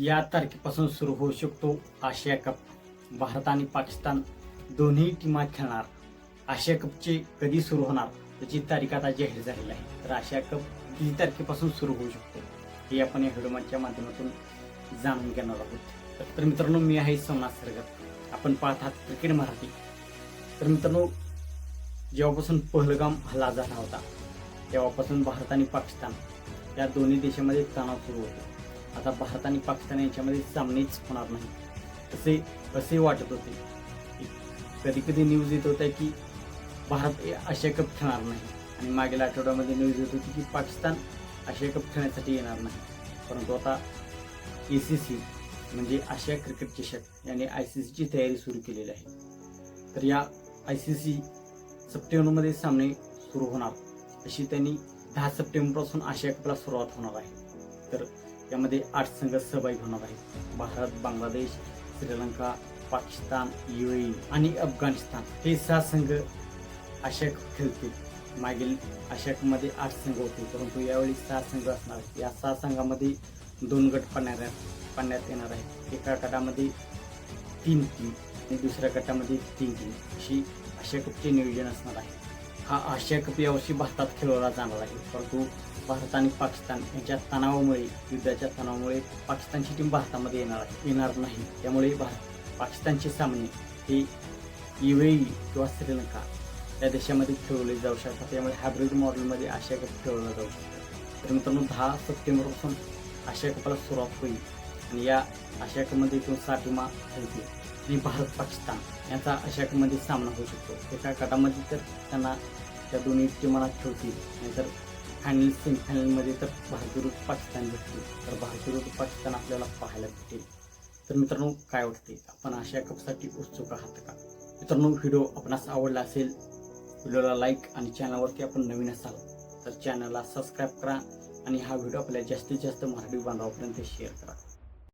या तारखेपासून सुरू होऊ शकतो आशिया कप. भारत आणि पाकिस्तान दोन्ही टीमा खेळणार. आशिया कपचे कधी सुरू होणार त्याची तारीख आता जाहीर झालेली आहे. तर आशिया कप किती तारखेपासून सुरू होऊ शकतो हे आपण या व्हिडिओच्या माध्यमातून जाणून घेणार आहोत. तर मित्रांनो मी आहे सोमनाथ सरगर आपण पाहत आहात क्रिकेट मराठी. तर मित्रांनो जेव्हापासून पहलगाम हल्ला झाला होता तेव्हापासून भारत आणि पाकिस्तान या दोन्ही देशामध्ये तणाव सुरू होतो. आता भारत आणि पाकिस्तान यांच्यामध्ये सामनेच होणार नाही. असे असे वाटत होते. कधी कधी न्यूज येत होत्या की भारत आशिया कप खेळणार नाही. आणि मागील आठवड्यामध्ये न्यूज येत होती की पाकिस्तान आशिया कप खेळण्यासाठी येणार नाही. परंतु आता ए सी सी म्हणजे आशिया क्रिकेट चषक यांनी आय सी सीची तयारी सुरू केलेली आहे. तर या आय सी सी सप्टेंबरमध्ये सामने सुरू होणार. अशी त्यांनी दहा सप्टेंबरपासून आशिया कपला सुरुवात होणार आहे. तर यामध्ये आठ संघ सहभागी होणार आहेत. भारत बांगलादेश श्रीलंका पाकिस्तान युएई आणि अफगाणिस्तान. हे सहा संघ आशक खेळतील. मागील आशकमध्ये आठ संघ होते परंतु यावेळी सहा संघ असणार आहेत. या सहा संघामध्ये दोन गट पाण्यात पाडण्यात येणार आहेत. एका गटामध्ये तीन टीम आणि दुसऱ्या गटामध्ये तीन टीम अशी आशिया कपचे नियोजन असणार आहे. हा आशिया कप यावर्षी भारतात खेळवला जाणार आहे. परंतु भारत आणि पाकिस्तान यांच्या तणावामुळे युद्धाच्या तणावामुळे पाकिस्तानची टीम भारतामध्ये येणार आहे येणार नाही. त्यामुळे भारत पाकिस्तानचे सामने हे युएई किंवा श्रीलंका या देशामध्ये खेळवले जाऊ शकतात. त्यामुळे हायब्रिड मॉडेलमध्ये आशिया कप खेळवला जाऊ शकतो. तर मित्रांनो दहा सप्टेंबरपासून आशिया कपाला सुरुवात होईल आणि या आशिया कपमध्ये एकूण सहा टीमा खेळतील आणि भारत पाकिस्तान यांचा अशाकमध्ये सामना होऊ शकतो. एका गटामध्ये तर त्यांना त्या दोन्ही टीमाला ठेवतील. नाहीतर फायनल सेमीफायनलमध्ये तर भारत विरुद्ध पाकिस्तान भेटतील तर भारत विरुद्ध पाकिस्तान आपल्याला पाहायला भेटेल. तर मित्रांनो काय वाटते आपण आशिया कपसाठी उत्सुक आहात का? मित्रांनो व्हिडिओ आपणास आवडला असेल व्हिडिओला लाईक आणि चॅनलवरती आपण नवीन असाल तर चॅनलला सबस्क्राईब करा आणि हा व्हिडिओ आपल्या जास्तीत जास्त मराठी बांधवापर्यंत शेअर करा.